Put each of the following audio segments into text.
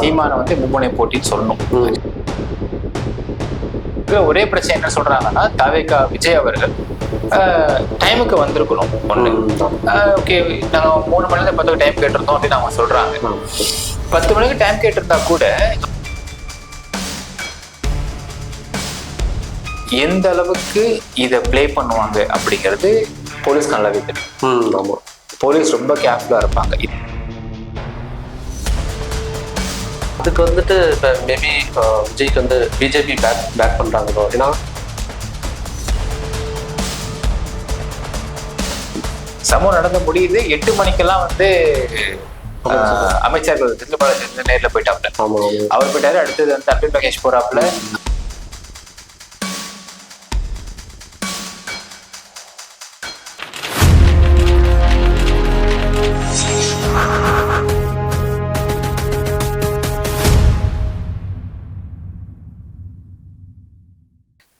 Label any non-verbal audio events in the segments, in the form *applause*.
சீமானை வந்து மும்முனை போட்டின்னு சொல்லணும். ஒரே பிரச்சனை என்ன சொல்றாங்கன்னா தவேகா விஜய் அவர்கள் டைமுக்கு வந்திருக்கணும். ஒண்ணு. ஓகே நாங்க மூணு மணில இருந்து பத்து டைம் கேட்டிருந்தோம் அப்படின்னு அவங்க சொல்றாங்க. பத்து மணிக்கு டைம் கேட்டிருந்தா கூட எந்த அளவுக்கு இதை ப்ளே பண்ணுவாங்க அப்படிங்கிறது போலீஸ் நல்லாவே தெரியும் போலீஸ் ரொம்ப கேர்ஃபுல்லா இருப்பாங்க. அதுக்கு வந்துட்டு இப்போ மேபி விஜய்க்கு வந்து பிஜேபி பேக் பேக் பண்றாங்களோ ஏன்னா சமூகம் நடந்து முடியுது. எட்டு மணிக்கெல்லாம் வந்து அமைச்சர்கள். வந்து நேர்ல போயிட்டாப்ல. அவர் போயிட்டாரு. அடுத்தது வந்து அபில் மகேஷ் போறாப்புல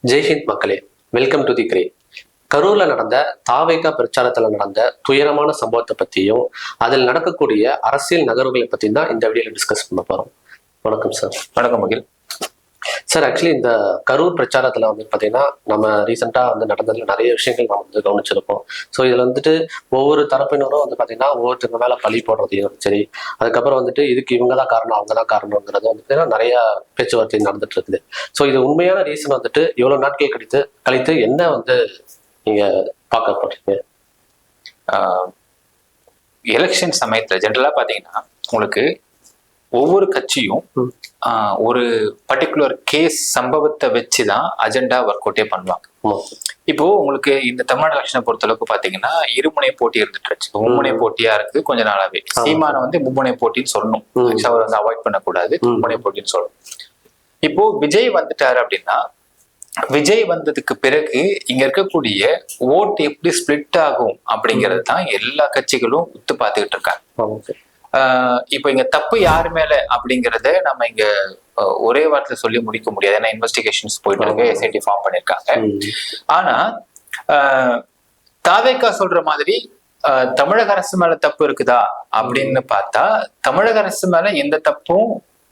ஜெய்ஹிந்த் மக்களே வெல்கம் டு தி கிரே கரூர்ல நடந்த தாவேகா பிரச்சாரத்துல நடந்த துயரமான சம்பவத்தை பத்தியும் அதில் நடக்கக்கூடிய அரசியல் நகர்வுகளை பத்தி தான் இந்த வீடியோல டிஸ்கஸ் பண்ண போறோம். வணக்கம் சார் வணக்கம் மகிழ் சார் ஆக்சுவலி இந்த கரூர் பிரச்சாரத்தில் வந்து பார்த்தீங்கன்னா நம்ம ரீசெண்டாக வந்து நடந்ததில் நிறைய விஷயங்கள் நம்ம வந்து கவனிச்சிருப்போம். ஸோ இதில் வந்துட்டு ஒவ்வொரு தரப்பினரும் வந்து பார்த்தீங்கன்னா ஒவ்வொருத்தங்க மேலே பழி போடுறதையும் சரி அதுக்கப்புறம் வந்துட்டு இதுக்கு இவங்க தான் காரணம் அவங்க தான் காரணங்கிறது வந்து பார்த்தீங்கன்னா நிறைய பேச்சுவார்த்தை நடந்துட்டு இருக்குது ஸோ இது உண்மையான ரீசன் வந்துட்டு இவ்வளோ நாட்கள் கழித்து கழித்து என்ன வந்து நீங்கள் பார்க்க போறீங்க? எலெக்ஷன் சமயத்தில் ஜென்ரலாக பார்த்தீங்கன்னா உங்களுக்கு ஒவ்வொரு கட்சியும் ஒரு பர்டிகுலர் கேஸ் சம்பவத்தை வச்சுதான் அஜெண்டா ஒர்க் அவுட்டே பண்ணுவாங்க. இப்போ உங்களுக்கு இந்த தமிழ்நாடு எலெக்ஷனை பொறுத்தளவுக்கு பாத்தீங்கன்னா இருமுனை போட்டி இருந்துட்டு இருந்துச்சு. மும்முனை போட்டியா இருக்குது கொஞ்ச நாளாவே. சீமானை வந்து மும்முனை போட்டின்னு சொல்லணும். அவர் வந்து அவாய்ட் பண்ணக்கூடாது. மும்முனை போட்டின்னு சொல்லணும். இப்போ விஜய் வந்துட்டாரு அப்படின்னா விஜய் வந்ததுக்கு பிறகு இங்க இருக்கக்கூடிய ஓட்டு எப்படி ஸ்பிளிட் ஆகும் அப்படிங்கிறது தான் எல்லா கட்சிகளும் உத்து பார்த்துக்கிட்டு இருக்காங்க. இப்போ இங்க தப்பு யாரு மேல அப்படிங்கறத நம்ம இங்க ஒரே வாரத்துல சொல்லி முடிக்க முடியாது. ஏன்னா இன்வெஸ்டிகேஷன்ஸ் போயிட்டு இருக்கு. எஸ்ஐடி ஃபார்ம் பண்ணிருக்காங்க. ஆனா தாவேக்கா சொல்ற மாதிரி ஆஹ், தமிழக அரசு மேல தப்பு இருக்குதா அப்படின்னு பார்த்தா தமிழக அரசு மேல எந்த தப்பும்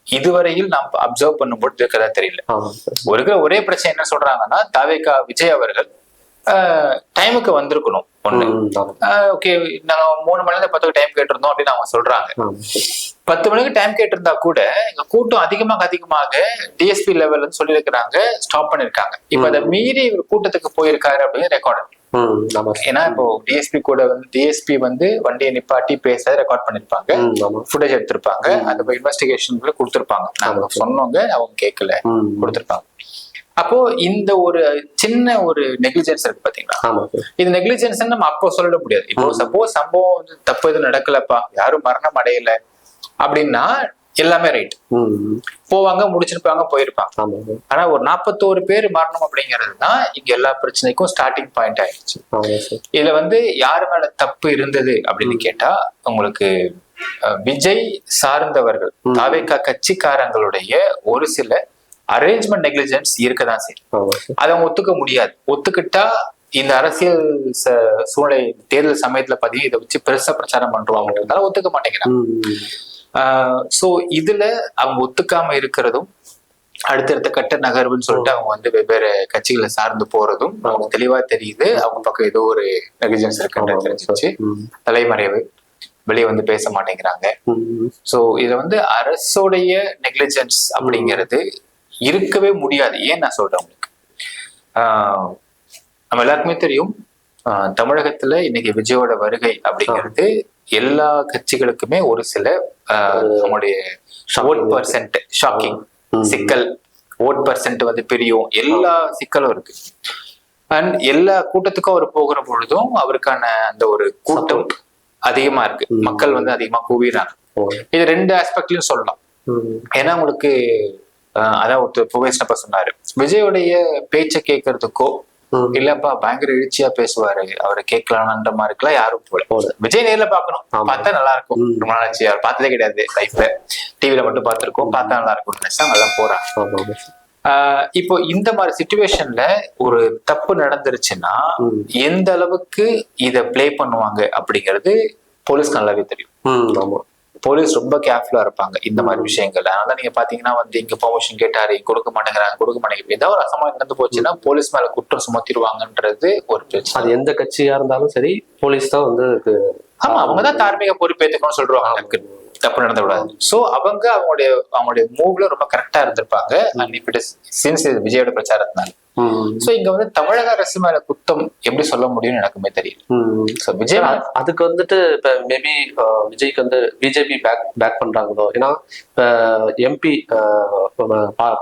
இதுவரையில் நாம் அப்சர்வ் பண்ணும்போது இருக்கிறதா தெரியல. ஒரு ஒரே பிரச்சனை என்ன சொல்றாங்கன்னா தாவேக்கா விஜய் அவர்கள் டைமுக்கு வந்திருக்கணும். ஒண்ணு. ஓகே நாங்க மூணு மணில இருந்து பத்து டைம் கேட்டிருந்தோம் அப்படின்னு அவங்க சொல்றாங்க. பத்து மணிக்கு டைம் கேட்டிருந்தா கூட எங்க கூட்டம் அதிகமாக அதிகமாக டிஎஸ்பி லெவல்ல சொல்லியிருக்கிறாங்க ஸ்டாப் பண்ணிருக்காங்க இப்ப அதை மீறி இவர் கூட்டத்துக்கு போயிருக்காரு அப்படின்னு ரெக்கார்ட். ஏன்னா இப்போ டிஎஸ்பி கூட வந்து டிஎஸ்பி வந்து வண்டியை நிப்பாட்டி பேச ரெக்கார்ட் பண்ணிருப்பாங்க. ஃபுட்டேஜ் எடுத்திருப்பாங்க. அந்த இன்வெஸ்டிகேஷன்ல கொடுத்திருப்பாங்க. நாங்க சொன்னவங்க அவங்க கேட்கல. கொடுத்திருப்பாங்க. அப்போ இந்த ஒரு சின்ன ஒரு நெக்லிஜென்ஸ் இருக்கு பாத்தீங்களா. இது நெக்லிஜென்ஸ் நம்ம அப்போ சொல்ல முடியாது இப்போ சப்போஸ் சம்பவம் வந்து தப்பு எதுவும் நடக்கலப்பா யாரும் மரணம் அடையல அப்படின்னா எல்லாமே ரைட் போவாங்க முடிச்சிருப்பாங்க போயிருப்பாங்க. ஆனா ஒரு நாற்பத்தோரு பேர் மரணம் அப்படிங்கிறது தான் இங்க எல்லா பிரச்சனைக்கும் ஸ்டார்டிங் பாயிண்ட் ஆயிடுச்சு. இதுல வந்து யாரு மேல தப்பு இருந்தது அப்படின்னு கேட்டா உங்களுக்கு விஜய் சார்ந்தவர்கள். தாவேக்கா கட்சிக்காரங்களுடைய ஒரு சில அரேஞ்ச்மெண்ட் நெக்லிஜென்ஸ் இருக்கதான் செய்யும். அதை அவங்க ஒத்துக்க முடியாது. ஒத்துக்கிட்டா இந்த அரசியல் சூழ்நிலை தேர்தல் சமயத்துல பாத்தீங்கன்னா இதை வச்சு பெருசா பிரச்சாரம் பண்றாங்க ஒத்துக்க மாட்டேங்கிறாங்க. சோ இதுல அவங்க ஒத்துக்காம இருக்கிறதும் அடுத்தடுத்த கட்ட நகர்வுன்னு சொல்லிட்டு அவங்க வந்து வெவ்வேறு கட்சிகளை சார்ந்து போறதும் அவங்க தெளிவா தெரியுது. அவங்க பக்கம் ஏதோ ஒரு நெகிஜன்ஸ் இருக்குன்றது ஆமா தெரிஞ்சிச்சு. தலைமறைவு. வெளியே வந்து பேச மாட்டேங்கிறாங்க. சோ இதுல வந்து அரசுடைய நெக்லிஜென்ஸ் அப்படிங்கிறது இருக்கவே முடியாது. ஏன் நான் சொல்றேன் உங்களுக்கு? ஆஹ் நம்ம எல்லாருக்குமே தெரியும் தமிழகத்துல இன்னைக்கு விஜயோட வருகை அப்படிங்கிறது எல்லா கட்சிகளுக்குமே ஒரு சில நம்மளுடைய ஓட் பர்சன்ட் ஷாக்கிங். சிக்கல் ஓட் பர்சன்ட் வந்து பிரியும். எல்லா சிக்கலும் இருக்கு. அண்ட் எல்லா கூட்டத்துக்கும் அவர் போகிற பொழுதும் அவருக்கான அந்த ஒரு கூட்டம் அதிகமா இருக்கு. மக்கள் வந்து அதிகமா கூவிடுறாங்க. ஓ, இது ரெண்டு ஆஸ்பெக்ட்லயும் சொல்லலாம். ஏன்னா உங்களுக்கு அதான் ஒருத்தர் புகேஷ்னப்ப சொன்னாரு. விஜயோடைய பேச்சை கேட்கறதுக்கோ. இல்லப்பா பயங்கர எழுச்சியா பேசுவாரு. அவரை கேட்கலாம்ன்ற மாதிரிக்கெல்லாம் யாரும் போல. விஜய் நேர்ல பாக்கணும். பார்த்தா நல்லா இருக்கும். ரொம்ப நாளாச்சு. அவர் பார்த்ததே கிடையாது லைஃப்ல டிவில மட்டும் பார்த்திருக்கோம். பார்த்தா நல்லா இருக்கும் நினைச்சா நல்லா போறாங்க இப்போ இந்த மாதிரி சுச்சுவேஷன்ல ஒரு தப்பு நடந்துருச்சுன்னா எந்த அளவுக்கு இத ப்ளே பண்ணுவாங்க அப்படிங்கிறது போலீஸ்க்கு நல்லாவே தெரியும். போலீஸ் ரொம்ப கேர்ஃபுல்லா இருப்பாங்க இந்த மாதிரி விஷயங்கள் அதனால நீங்க பாத்தீங்கன்னா வந்து இங்க பெர்மிஷன் கேட்டாரு கொடுக்க மாட்டேங்கிறாங்க கொடுக்க மாட்டேங்கிறாங்க. ஏதாவது ஒரு அசம்பாவிதம் நடந்து போச்சுன்னா போலீஸ் மேல குற்றம் சுமத்திடுவாங்கன்றது ஒரு பிரச்சனை. அது எந்த கட்சியா இருந்தாலும் சரி போலீஸ் தான் வந்து ஆமா அவங்கதான் தார்மீக பொறுப்பேற்றுக்கணும்னு சொல்றாங்க தப்பு நடந்த கூடாது சோ அவங்க அவங்களுடைய அவங்களுடைய மூவ்ல ரொம்ப கரெக்டா இருந்திருப்பாங்க. அண்ட் இப் இட் இஸ் சின்ஸ் விஜயோட பிரச்சாரத்தினால. சோ இங்க வந்து தமிழக அரசு மேல குத்தம் எப்படி சொல்ல முடியும்னு எனக்குமே தெரியல. ம். சோ விஜய் அதுக்கு வந்துட்டு இப்ப மேபி விஜய்க்கு வந்து பிஜேபி பேக் பேக் பண்றாங்களோ? ஏன்னா இப்ப எம்பி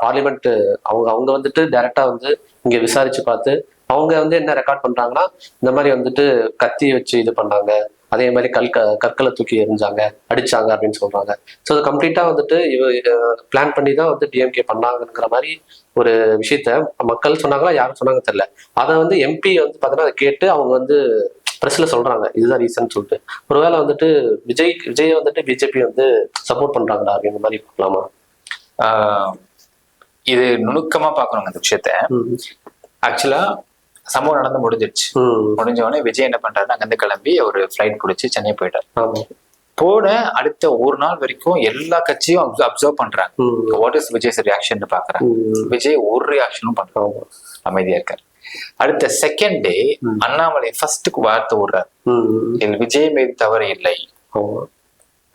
பார்லிமெண்ட் அவங்க அவங்க வந்துட்டு டைரக்டா வந்து இங்க விசாரிச்சு பார்த்து அவங்க வந்து என்ன ரெக்கார்ட் பண்றாங்கன்னா இந்த மாதிரி வந்துட்டு கத்தி வச்சு இது பண்ணாங்க அதே மாதிரி கல் கற்களை தூக்கி எறிஞ்சாங்க அடிச்சாங்க அப்படின்னு சொல்றாங்க. ஸோ அது கம்ப்ளீட்டா வந்துட்டு இவ பிளான் பண்ணி தான் வந்து டிஎம்கே பண்ணாங்கங்கிற மாதிரி ஒரு விஷயத்த மக்கள் சொன்னாங்களா யாரும் சொன்னாங்க தெரியல. அதை வந்து எம்பி வந்து பார்த்தீங்கன்னா அதை கேட்டு அவங்க வந்து ப்ரெஸ்ல சொல்றாங்க. இதுதான் ரீசன் சொல்லிட்டு. ஒருவேளை வந்துட்டு விஜய் விஜய் வந்துட்டு பிஜேபி வந்து சப்போர்ட் பண்றாங்களா அப்படிங்கிற மாதிரி பார்க்கலாமா? ஆஹ் இது நுணுக்கமா பாக்கணுங்க இந்த விஷயத்த. ஆக்சுவலா சம்பவம் நடந்து முடிஞ்சிருச்சு. முடிஞ்ச உடனே விஜய் என்ன பண்றாருன்னா அங்கிருந்து கிளம்பி ஒரு ஃபிளைட் பிடிச்சி சென்னை போயிட்டார். போன அடுத்த ஒரு நாள் வரைக்கும் எல்லா கட்சியும் அப்சர்வ் பண்றாங்க. வாட் இஸ் விஜய்ஸ் ரியாக்ஷன் பாக்குறாங்க. விஜய் ஒரு ரியாக்ஷனும் பண்றாங்க அமைதியா இருக்காரு. அடுத்த செகண்ட் டே. அண்ணாமலை ஃபர்ஸ்ட்டுக்கு வார்த்தை விடுறாரு. ம். இதில் விஜய் மீது தவறு இல்லை.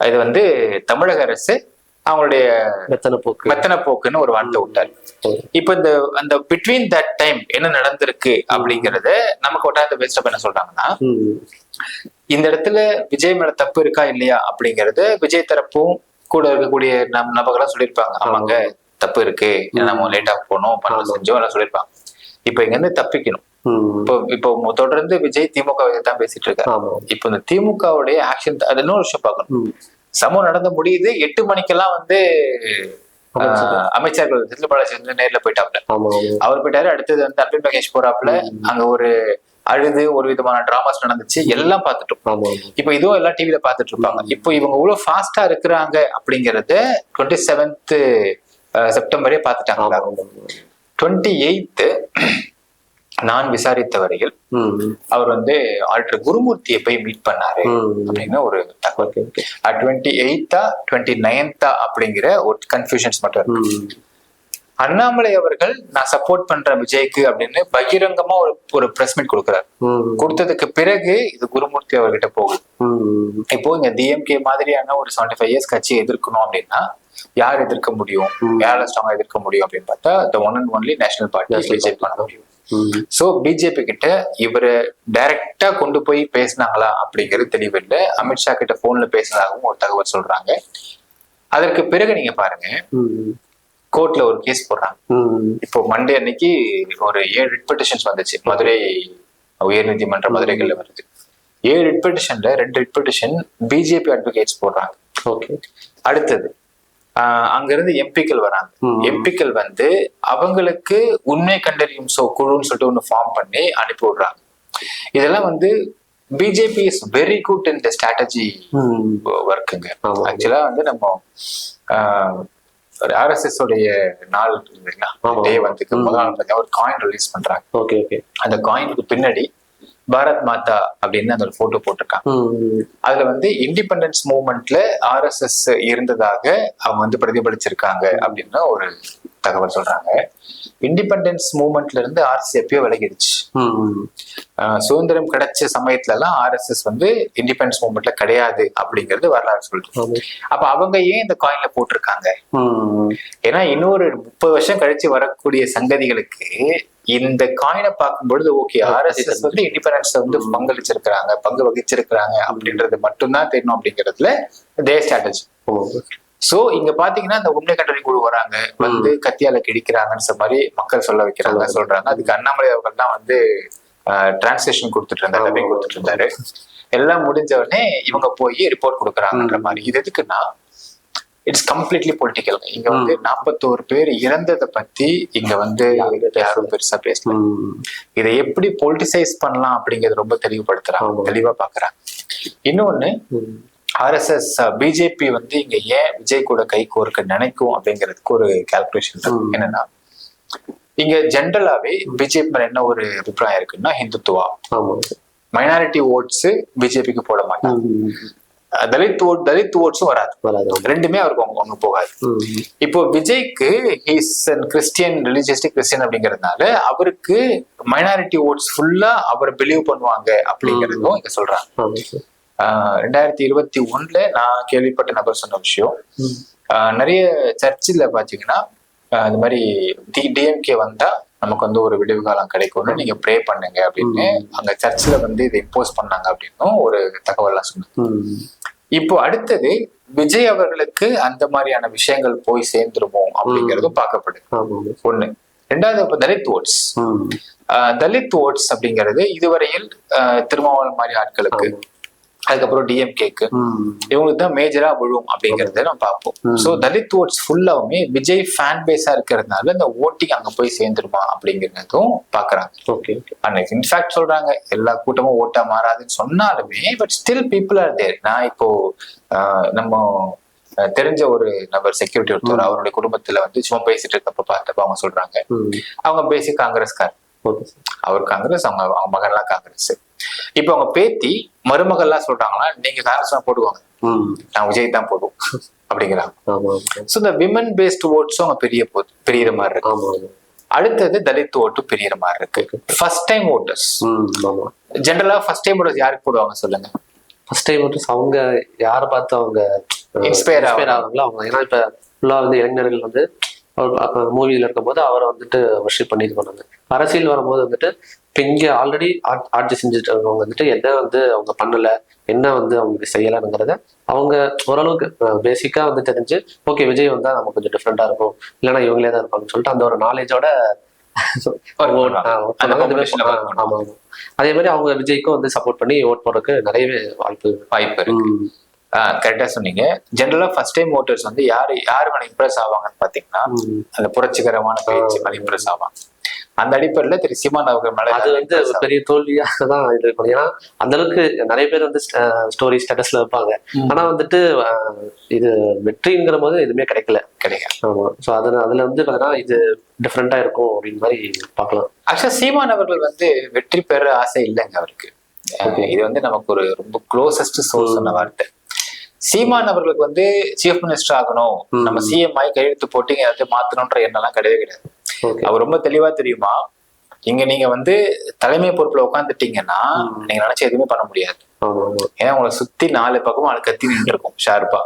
இது வந்து தமிழக அரசு அவங்களுடைய மெத்தனை போக்கு மெத்தன போக்குன்னு ஒரு வார்த்தை விட்டாரு. இப்ப இந்த அந்த பிட்வீன் தட் டைம் என்ன நடந்திருக்கு அப்படிங்கறத நமக்கு ஒட்டாந்த பேசுறப்ப என்ன சொல்றாங்கன்னா. இந்த இடத்துல விஜய் மேல தப்பு இருக்கா இல்லையா அப்படிங்கறது விஜய் தரப்பும் கூட இருக்கக்கூடிய நம் நபர்களா சொல்லியிருப்பாங்க. ஆமாங்க தப்பு இருக்கு. நம்ம லேட்டா போனோம் பண்ண. செஞ்சோம் எல்லாம் சொல்லியிருப்பாங்க. இப்ப இங்க இருந்து தப்பிக்கணும். இப்போ இப்போ தொடர்ந்து விஜய் திமுக தான் பேசிட்டு இருக்காரு. இப்போ இந்த திமுகவுடைய ஆக்ஷன் அது இன்னொரு விஷயம் பார்க்கணும். ம். சமம் நடந்து முடியுது. எட்டு மணிக்கெல்லாம் வந்து அமைச்சர்கள் செந்தில் பாலாஜி வந்து நேர்ல போயிட்டாப்ல. அவர் போயிட்டாரு. அடுத்தது வந்து அன்பில் மகேஷ் போறாப்ல. அங்க ஒரு அழுது ஒரு விதமான டிராமாஸ் நடந்துச்சு. எல்லாம் பார்த்துட்டோம். இப்போ இதுவும் எல்லாம் டிவில பார்த்துட்டு இருப்பாங்க இப்போ இவங்க இவ்வளவு ஃபாஸ்டா இருக்கிறாங்க அப்படிங்கறத டுவெண்ட்டி செவன்த் செப்டம்பரே பார்த்துட்டாங்க ஆமா டுவெண்ட்டி எயித்து நான் விசாரித்த வரையில். அவர் வந்து ஆல்டர் குருமூர்த்தியை போய் மீட் பண்ணாரு. அப்படின்னு ஒரு தகவல் டுவெண்ட்டி எயித்தா டுவெண்ட்டி நைன்த்தா அப்படிங்கிற ஒரு கன்ஃபியூஷன்ஸ் மட்டும் இருக்கு. அண்ணாமலை அவர்கள் நான் சப்போர்ட் பண்றேன் விஜய்க்கு அப்படின்னு பகிரங்கமா ஒரு ஒரு பிரஸ் மீட் கொடுக்குறாரு. கொடுத்ததுக்கு பிறகு இது குருமூர்த்தி அவர்கிட்ட போகுது. இப்போ இங்க டிஎம்கே மாதிரியான ஒரு செவன்டி ஃபைவ் இயர்ஸ் கட்சியை எதிர்க்கணும் அப்படின்னா யார் எதிர்க்க முடியும். யாரால ஸ்ட்ராங்கா எதிர்க்க முடியும் அப்படின்னு பார்த்தா the one and only national party பண்ண முடியும். சோ பிஜேபி கிட்ட இவரை டைரக்டா கொண்டு போய் பேசினாங்களா அப்படிங்கிறது தெளிவில்லை. அமித்ஷா கிட்ட போன்ல பேசினதாகவும் ஒரு தகவல் சொல்றாங்க. அதற்கு பிறகு நீங்க பாருங்க. கோர்ட்ல ஒரு கேஸ் போடுறாங்க. இப்போ மண்டே அன்னைக்கு ஒரு ஏழு ரிட் பெட்டிஷன்ஸ் வந்துச்சு. மதுரை உயர்நீதிமன்ற மதுரைகள்ல வருது. ஏழு ரிட் பெட்டிஷன்ல ரெண்டு ரிட் பெட்டிஷன் பிஜேபி அட்வொகேட்ஸ் போடுறாங்க. ஓகே. அடுத்தது அங்கிருந்து எம்பிக்கள் வராங்க. எம்பிக்கள் வந்து அவங்களுக்கு உண்மை கண்டறியும் சோ குழுன்னு சொல்லிட்டு ஒன்று ஃபார்ம் பண்ணி அனுப்பி விடுறாங்க இதெல்லாம் வந்து BJP is very good in the strategy. ஒர்க்குங்க. ஆக்சுவலா வந்து நம்ம ஆர்எஸ்எஸ் உடைய நாள் இல்லைங்களா. டே வந்து ஒரு காயின் ரிலீஸ் பண்றாங்க ஓகே ஓகே அந்த காயினுக்கு பின்னாடி பாரத் மாதா அப்படின்னு அந்த ஒரு போட்டோ போட்டிருக்காங்க. அதுல வந்து இண்டிபெண்டன்ஸ் மூவ்மெண்ட்ல ஆர்எஸ்எஸ் இருந்ததாக அவங்க வந்து பிரதிபலிச்சிருக்காங்க அப்படின்னு ஒரு தகவல் சொல்றாங்க. இண்டிபெண்டன்ஸ் மூவ்மெண்ட்ல இருந்து ஆர்எஸ் எப்பயோ விலகிடுச்சு. சுதந்திரம் கிடைச்ச சமயத்துல எல்லாம் ஆர்எஸ்எஸ் வந்து இண்டிபெண்டன்ஸ் மூவ்மெண்ட்ல கிடையாது அப்படிங்கிறது வரலாறு சொல்லுது. ஆமா. அப்ப அவங்க ஏன் இந்த காயின்ல போட்டிருக்காங்க. ஏன்னா இன்னொரு முப்பது வருஷம் கழிச்சு வரக்கூடிய சங்கதிகளுக்கு இந்த காயினை பார்க்கும்பொழுது ஓகே ஆர்எஸ்எஸ் வந்து இண்டிபெண்டன்ஸ் வந்து பங்களிச்சிருக்கிறாங்க பங்கு வகிச்சிருக்கிறாங்க அப்படின்றது மட்டும்தான் தெரியணும் அப்படிங்கிறதுல தே ஸ்ட்ராட்டஜி. சோ இங்க பாத்தீங்கன்னா இந்த உண்மை கண்டறி குழு வராங்க. வந்து கத்தியால கிழிக்கிறாங்கன்னு சொன்ன மாதிரி மக்கள் சொல்ல வைக்கிறாங்க சொல்றாங்க. அதுக்கு அண்ணாமலை அவர்கள் தான் வந்து டிரான்ஸ்லேஷன் கொடுத்துட்டு இருந்தாரு டப்பிங் கொடுத்துட்டு இருந்தாரு. எல்லாம் முடிஞ்ச உடனே இவங்க போய் ரிப்போர்ட் கொடுக்குறாங்கன்ற மாதிரி. இது எதுக்குன்னா இட்ஸ் கம்ப்ளீட்லி பொலிட்டிக்கல் இங்க வந்து நாற்பத்தோரு பேர் இறந்ததை பத்தி இங்க வந்து யாரும் பெருசா பேசல. இதை எப்படி பொலிட்டிசைஸ் பண்ணலாம் அப்படிங்கறது ரொம்ப தெளிவுபடுத்துறாங்க. தெளிவா பாக்குறாங்க. இன்னொன்னு. ஆர்எஸ்எஸ் பிஜேபி வந்து இங்க ஏன் விஜய் கூட கை கோர்க்க நினைக்கும் அப்படிங்கிறதுக்கு ஒரு கால்குலேஷன். என்னன்னா இங்க ஜென்ரலாவே பிஜேபி என்ன ஒரு அபிப்பிராயம் இருக்குன்னா ஹிந்துத்துவா. மைனாரிட்டி ஓட்ஸ் பிஜேபிக்கு போட மாட்டாங்க. தலித் ஓட் தலித் ஓட்ஸும் வராது. ரெண்டுமே அவருக்கு ஒங்க ஒண்ணு போகாது. இப்போ விஜய்க்கு ஹீஸ் கிறிஸ்டியன் ரிலீஜியஸ்டிக் கிறிஸ்டியன் அப்படிங்கறதுனால அவருக்கு மைனாரிட்டி ஓட்ஸ் ஃபுல்லா அவரை பிலீவ் பண்ணுவாங்க அப்படிங்கறதும் இங்க சொல்றாங்க. ரெண்டாயிரத்தி இருபத்தி ஒண்ணுல நான் கேள்விப்பட்ட நபர் சொன்ன விஷயம். நிறைய சர்ச்சில் பாத்தீங்கன்னா இந்த மாதிரி டிஎம்கே வந்தா நமக்கு வந்து ஒரு விடுவு காலம் கிடைக்கும்னு நீங்க ப்ரே பண்ணுங்க அப்படின்னு அங்க சர்ச்சில் வந்து இதை இம்போஸ் பண்ணாங்க அப்படின்னும் ஒரு தகவல்லாம் சொன்னாங்க. இப்போ அடுத்தது விஜய் அவர்களுக்கு அந்த மாதிரியான விஷயங்கள் போய் சேர்ந்துருமோ அப்படிங்கறதும் பார்க்கப்படுது. ஒண்ணு. ரெண்டாவது இப்ப தலித் ஓட்ஸ் தலித் ஓட்ஸ் அப்படிங்கிறது இதுவரையில் ஆஹ் திருமாவளவன் மாதிரி ஆட்களுக்கு. அதுக்கப்புறம் டிஎம்கேக்கு இவங்களுக்கு தான் மேஜரா விழுவும் அப்படிங்கறத நம்ம பார்ப்போம். சோ தலித் ஓட்ஸ் ஃபுல்லாவுமே விஜய் ஃபேன் பேஸா இருக்கிறதுனால இந்த ஓட்டிங் அங்க போய் சேர்ந்துருமா அப்படிங்கிறதும் பாக்குறாங்க ஓகே அன்னைக்கு இன்ஃபேக்ட் சொல்றாங்க எல்லா கூட்டமும் ஓட்டா மாறாதுன்னு சொன்னாலுமே but still people are there நான் இப்போ நம்ம தெரிஞ்ச ஒரு நபர் செக்யூரிட்டி ஒருத்தர் அவருடைய குடும்பத்துல வந்து சும்மா பேசிட்டு இருக்கப்ப பார்த்தப்ப அவங்க சொல்றாங்க. அவங்க பேசிக் காங்கிரஸ்கார் அவர் காங்கிரஸ் அவங்க அவங்க மகன்லாம் காங்கிரஸ். இப்போ அவங்க பேத்தி மருமகள்லாம் சொல்றாங்களா நீங்க காங்கிரஸ் தான் போடுவாங்க நான் விஜய் தான் போடுவோம். அப்படிங்கிறாங்க. ஸோ இந்த விமன் பேஸ்ட் ஓட்ஸும் அவங்க பெரிய போகுது பெரியற மாதிரி இருக்கு. அடுத்தது தலித் ஓட்டு பெரியற மாதிரி இருக்கு. ஃபர்ஸ்ட் டைம் ஓட்டர்ஸ் ஜென்ரலா ஃபர்ஸ்ட் டைம் ஓட்டர்ஸ் யாருக்கு போடுவாங்க சொல்லுங்க? ஃபர்ஸ்ட் டைம் வந்து அவங்க யாரை பார்த்து அவங்க Inspire ஆகுறாங்க. ஆகுறாங்களோ அவங்க. ஏன்னா இப்ப ஃபுல்லா வந்து இளைஞர்கள் வந்து மூவில இருக்கும்போது அவரை வந்துட்டு வர்ஷிப் பண்ணி இது பண்ணாங்க. அரசியல் வரும்போது வந்துட்டு இப்ப இங்க ஆல்ரெடி ஆட்சி செஞ்சுட்டு இருக்கவங்க வந்துட்டு என்ன வந்து அவங்க பண்ணல என்ன வந்து அவங்களுக்கு செய்யலைங்கிறத அவங்க ஓரளவுக்கு பேசிக்கா வந்து தெரிஞ்சு ஓகே விஜய் வந்தா நம்ம கொஞ்சம் டிஃப்ரெண்டா இருக்கும் இல்லைன்னா இவங்களே தான் இருப்பாங்கன்னு சொல்லிட்டு அந்த ஒரு நாலேஜோட *laughs* அதே மாதிரி அவங்க விஜய்க்கும் வந்து சப்போர்ட் பண்ணி ஓட் போடுறதுக்கு நிறையவே வாய்ப்பு வாய்ப்பு இருக்கு. கரெக்டா சொன்னீங்க. ஜென்ரலா ஃபர்ஸ்ட் டைம் ஓட்டர்ஸ் வந்து யாரு யாரு மேல இம்ப்ரெஸ் ஆவாங்கன்னு பாத்தீங்கன்னா. அந்த புரட்சிகரமான பேச்சு மேல இம்ப்ரெஸ் ஆவாங்க. அந்த அடிப்படையில திரு சீமான் அவர்கள் மேல அது வந்து பெரிய தோல்வியா தான் இது இருக்கும். ஏன்னா அந்த அளவுக்கு நிறைய பேர் வந்து ஸ்டோரி ஸ்டேட்டஸ்ல வைப்பாங்க. ஆனா வந்துட்டு இது வெற்றிங்கிற போது எதுவுமே கிடைக்கல. கிடையாது ஆமா. ஸோ அதுல அதுல வந்து பார்த்தீங்கன்னா இது டிஃப்ரெண்டா இருக்கும் அப்படின்னு மாதிரி பார்க்கலாம் ஆக்சுவலா சீமான் அவர்கள் வந்து வெற்றி பெற ஆசை இல்லைங்க அவருக்கு. இது வந்து நமக்கு ஒரு ரொம்ப க்ளோசஸ்ட் சோர்ஸ் சொன்ன வார்த்தை சீமான் அவர்களுக்கு வந்து சீஃப் மினிஸ்டர் ஆகணும். நம்ம சிஎம் ஆகி கையெழுத்து போட்டு எல்லாத்தையும் மாத்தணும்ன்ற எண்ணம்லாம் கிடையவே கிடையாது. அவர் ரொம்ப தெளிவா தெரியுமா? இங்க நீங்க வந்து தலைமை பொறுப்புல உட்காந்துட்டீங்கன்னா. நீங்க நினைச்ச எதுவுமே பண்ண முடியாது. ஏன்னா உங்களை சுத்தி நாலு பக்கமும் ஆளு கத்தி நின்று இருக்கும் ஷார்ப்பா.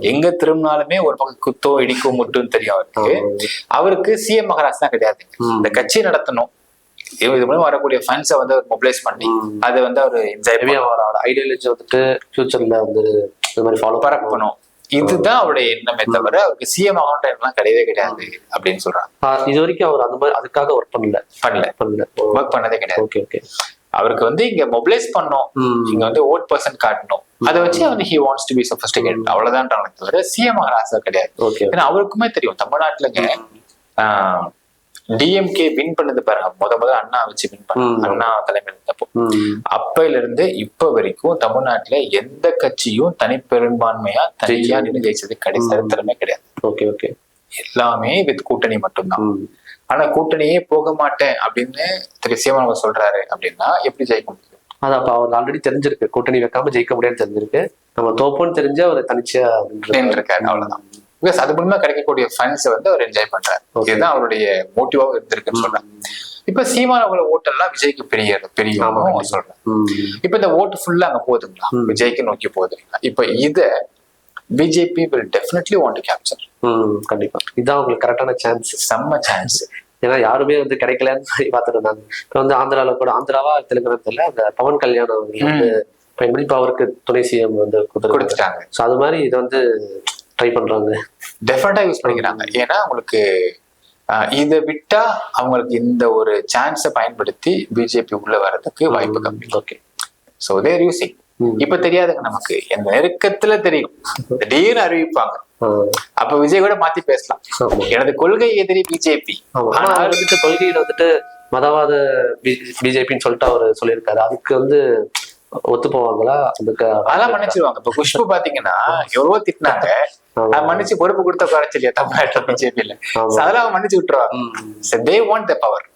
எங்க திரும்பினாலுமே ஒரு பக்கம் குத்தோ இடிக்கோ முட்டுன்னு தெரியும் அவருக்கு. அவருக்கு சிஎம் மகாராஜ் தான் கிடையாது. இந்த கட்சி நடத்தணும். இது மூலம் வரக்கூடிய ஃபண்ட்ஸை வந்து அவர் மொபிலைஸ் பண்ணி. அதை வந்து அவர் அவரோட ஐடியாலஜி வந்துட்டு ஃபியூச்சர்ல வந்து இது மாதிரி ஃபாலோ பரப்பணும் இதுதான் அவருடைய எண்ணமே தவிர அவருக்கு சிஎம் ஆகன்ற எண்ணம் கிடையவே கிடையாது அப்படின்னு சொல்றாங்க. இது வரைக்கும் அவர் அந்த மாதிரி அதுக்காக ஒர்க் பண்ணல. பண்ணல. பண்ணல. ஒர்க் பண்ணதே கிடையாது. ஓகே ஓகே அவருக்கு வந்து இங்க மொபிலைஸ் பண்ணோம் இங்க வந்து ஓட் பர்சன்ட் காட்டணும். அதை வச்சு வந்து he wants to be sophisticated அவ்வளவுதான் தவிர சிஎம் ஆகிற ஆசை கிடையாது. ஓகே ஏன்னா அவருக்குமே தெரியும். தமிழ்நாட்டுலங்க டிஎம்கே வின் பண்ணது பாருங்க. முத முத அண்ணா வச்சு வின் பண்ண. அண்ணா தலைமையில் இருந்தப்போ. அப்பையில இருந்து இப்ப வரைக்கும் தமிழ்நாட்டுல எந்த கட்சியும் தனிப்பெரும்பான்மையா தனியா நின்று ஜெயிச்சது கிடையாது ம். சரித்திரமே கிடையாது. Okay okay. எல்லாமே வித் கூட்டணி மட்டும்தான். ஆனா கூட்டணியே போக மாட்டேன் அப்படின்னு திரு சீமான் அவர் சொல்றாரு அப்படின்னா எப்படி ஜெயிக்க முடியும்? அது அப்ப அவர் ஆல்ரெடி தெரிஞ்சிருக்கு. கூட்டணி வைக்காம ஜெயிக்க முடியாதுன்னு தெரிஞ்சிருக்கு. நம்ம தோப்போன்னு தெரிஞ்சு அவர் தனிச்சா இருக்காரு அவ்வளவுதான். பிகாஸ் அது மூலமா கிடைக்கக்கூடிய ஃபண்ட்ஸ் வந்து அவர் என்ஜாய் பண்றாரு. இதுதான் அவருடைய மோட்டிவாவும் இருந்திருக்குன்னு சொல்றாங்க இப்ப சீமான் அவங்கள ஓட்டெல்லாம் விஜய்க்கு பெரிய பெரிய ம். இப்ப இந்த ஓட்டு ஃபுல்லா அங்க போகுதுங்களா. விஜய்க்கு நோக்கி போகுதுங்களா? இப்ப இத BJP will definitely want to capture கண்டிப்பா. இதுதான் உங்களுக்கு கரெக்டான சான்ஸ் செம்ம சான்ஸ் ஏன்னா யாருமே வந்து கிடைக்கலன்னு சொல்லி பார்த்துட்டு இருந்தாங்க இப்போ வந்து ஆந்திரால கூட ஆந்திராவா தெலுங்கானா தெரியல அந்த பவன் கல்யாணம் வந்து பயன்படுத்தி இப்போ அவருக்கு துணை சிஎம் வந்து கொடுத்துட்டாங்க. ஸோ அது மாதிரி இதை வந்து ட்ரை பண்றாங்க டெஃபினட்டா யூஸ் பண்ணிக்கிறாங்க. ஏன்னா உங்களுக்கு ஆஹ், இதை விட்டா அவங்களுக்கு இந்த ஒரு சான்ஸை பயன்படுத்தி பிஜேபி உள்ள வர்றதுக்கு வாய்ப்பு கம்மி. Okay so they're using. இப்ப தெரியாதுங்க நமக்கு. இந்த நெருக்கத்துல தெரியும். திடீர்னு அறிவிப்பாங்க. அப்ப விஜய் கூட மாத்தி பேசலாம். எனது கொள்கை எதிரி பிஜேபி ஆனா வந்துட்டு கொள்கையில வந்துட்டு மதவாத பிஜேபின்னு சொல்லிட்டு அவர் சொல்லியிருக்காரு. அதுக்கு வந்து ஒத்து போவாங்களா அதுக்கு அதெல்லாம் மன்னிச்சிருவாங்க. இப்ப குஷ்பு பாத்தீங்கன்னா எவ்வளவோ திட்டினாங்க. மன்னிச்சு பொறுப்பு கொடுத்த குறைச்சு இல்லையா தமிழ்நாட்டுல பிஜேபியில. அதெல்லாம் அவங்க மன்னிச்சு விட்டுருவாங்க தே வாண்ட் த பவர்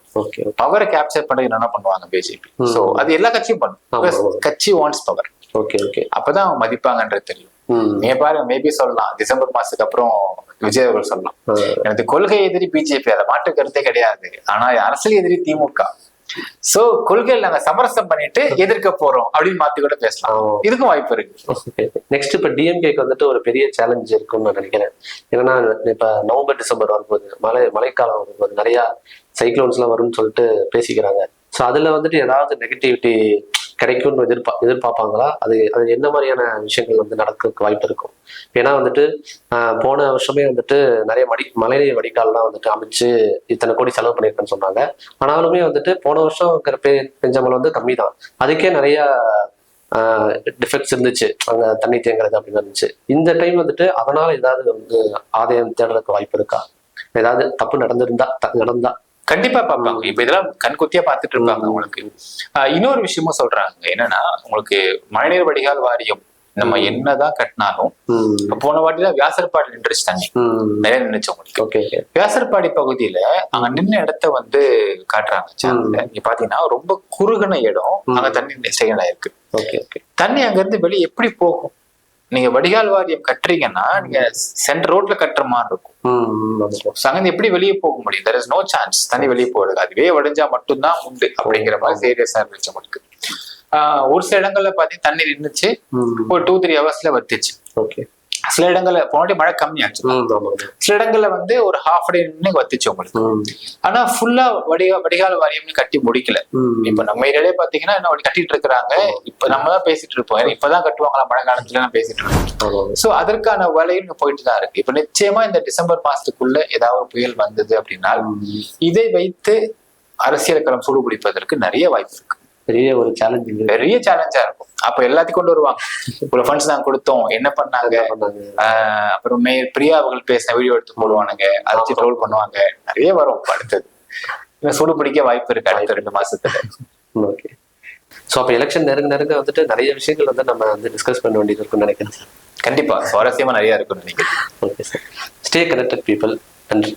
பவரை கேப்சர் பண்ண என்ன பண்ணுவாங்க பிஜேபி. சோ அது எல்லா கட்சியும் பண்ணும். கட்சி வாண்ட்ஸ் பவர் ஓகே ஓகே அப்பதான் அவங்க மதிப்பாங்கன்றது தெரியும். ம். நீங்க பாருங்க மேபி சொல்லலாம். டிசம்பர் மாசத்துக்கு அப்புறம் விஜய் அவர்கள் சொல்லலாம். எனது கொள்கை எதிரி பிஜேபி. அதை மாற்று கருத்தே கிடையாது. ஆனா அரசியல் எதிரி திமுக. சோ கொள்கையில் நாங்க சமரசம் பண்ணிட்டு எதிர்க்க போறோம் அப்படின்னு மாத்தி கூட பேசலாம். இதுக்கும் வாய்ப்பு இருக்கு. நெக்ஸ்ட் இப்ப டிஎம்கேக்கு வந்துட்டு ஒரு பெரிய சேலஞ்ச் இருக்கும்னு நான் நினைக்கிறேன். ஏன்னா இப்ப நவம்பர் டிசம்பர் வரும்போது மழை மழைக்காலம் வரும்போது நிறைய சைக்ளோன்ஸ் எல்லாம் வரும்னு சொல்லிட்டு பேசிக்கிறாங்க. ஸோ அதுல வந்துட்டு ஏதாவது நெகட்டிவிட்டி கிடைக்கும்னு எதிர்பா எதிர்பார்ப்பாங்களா? அது அது என்ன மாதிரியான விஷயங்கள் வந்து நடக்கிறதுக்கு வாய்ப்பு இருக்கும்? ஏன்னா வந்துட்டு ஆஹ், போன வருஷமே வந்துட்டு நிறைய வடி மழைநீர் வடிகால்லாம் வந்துட்டு அமைச்சு இத்தனை கோடி செலவு பண்ணியிருக்கேன்னு சொன்னாங்க. ஆனாலுமே வந்துட்டு போன வருஷம் இருக்கிற பெ பெஞ்ச வந்து கம்மி தான் அதுக்கே நிறைய டிஃபெக்ட்ஸ் இருந்துச்சு. அங்க தண்ணி தேங்குறது அப்படின்னு இருந்துச்சு. இந்த டைம் வந்துட்டு அதனால ஏதாவது வந்து ஆதாயம் தேடுறதுக்கு வாய்ப்பு இருக்கா? ஏதாவது தப்பு நடந்திருந்தா த- நடந்தா கண்டிப்பா பார்ப்பாங்க இப்ப இதெல்லாம் கண்குத்தியா பார்த்துட்டு இருப்பாங்க உங்களுக்கு இன்னொரு விஷயமும் சொல்றாங்க என்னன்னா உங்களுக்கு மழைநீர் வடிகால் வாரியம் நம்ம என்னதான் கட்டினாலும் போன வாட்டிலாம் வியாசர்பாடி நின்றுச்சு தண்ணி நிறைய ஓகே வியாசர்பாடி பகுதியில அங்க நின்ன இடத்த வந்து காட்டுறாங்க சேனல்ல நீங்க பாத்தீங்கன்னா ரொம்ப குறுகின இடம் அங்க தண்ணி ஓகே தண்ணி அங்க இருந்து வெளியே எப்படி போகும் நீங்க வடிகால் வாரியம் கட்டுறீங்கன்னா நீங்க சென்டர் ரோட்ல கட்டுற மாதிரி இருக்கும். அங்கிருந்து எப்படி வெளியே போக முடியும்? தெர் இஸ் நோ சான்ஸ் தண்ணி வெளியே போகுது. அதுவே வடிஞ்சா மட்டும்தான் உண்டு அப்படிங்கிற மாதிரி சீரியஸா இருந்துச்சு ஆஹ் ஒரு சில இடங்கள்ல பாத்தீங்கன்னா தண்ணி நின்னுச்சு. ம். ஒரு டூ த்ரீ ஹவர்ஸ்ல வத்துச்சு. ஓகே. சில இடங்கள்ல போனாடி மழை கம்மியாச்சு சில இடங்கள்ல வந்து ஒரு ஹாஃப் டே நின்று வத்துச்சு உங்களுக்கு. ஆனா ஃபுல்லா வடிகா வடிகால் வாரியம்னு கட்டி முடிக்கல. இப்ப நம்ம ஏரியாலே பாத்தீங்கன்னா என்ன அப்படி கட்டிட்டு இருக்கிறாங்க. இப்ப நம்ம தான் பேசிட்டு இருப்போம். இப்பதான் கட்டுவாங்களா மழை காலத்துல நான் பேசிட்டு இருக்கோம் சோ அதற்கான வேலையும் போயிட்டு தான் இருக்கு. இப்ப நிச்சயமா இந்த டிசம்பர் மாசத்துக்குள்ள ஏதாவது ஒரு புயல் வந்தது அப்படின்னா. இதை வைத்து அரசியல் களம் சூடுபிடிப்பதற்கு நிறைய வாய்ப்பு இருக்கு. பெரிய ஒரு சேலஞ்ச் பெரிய சேலஞ்சா இருக்கும். அப்ப எல்லாத்தையும் கொண்டு வருவாங்க. இவ்வளவு ஃபண்ட்ஸ் நாங்க கொடுத்தோம். என்ன பண்ணாங்க? அப்புறம் மே பிரியா அவர்கள் பேசின வீடியோ எடுத்து போடுவானுங்க. அதை ட்ரோல் பண்ணுவாங்க. நிறைய வரும். அடுத்தது. சூடு பிடிக்க வாய்ப்பு இருக்கு. அடுத்த ரெண்டு மாசத்துல. ஓகே. ஸோ அப்போ எலெக்ஷன் நெருங்க நெருங்க வந்துட்டு நிறைய விஷயங்கள் வந்து நம்ம வந்து டிஸ்கஸ் பண்ண வேண்டியது இருக்கும்னு நினைக்கிறேன் சார் கண்டிப்பா. சுவாரஸ்யமா நிறைய இருக்கும்னு நினைக்கிறேன். Okay sir stay connected people நன்றி.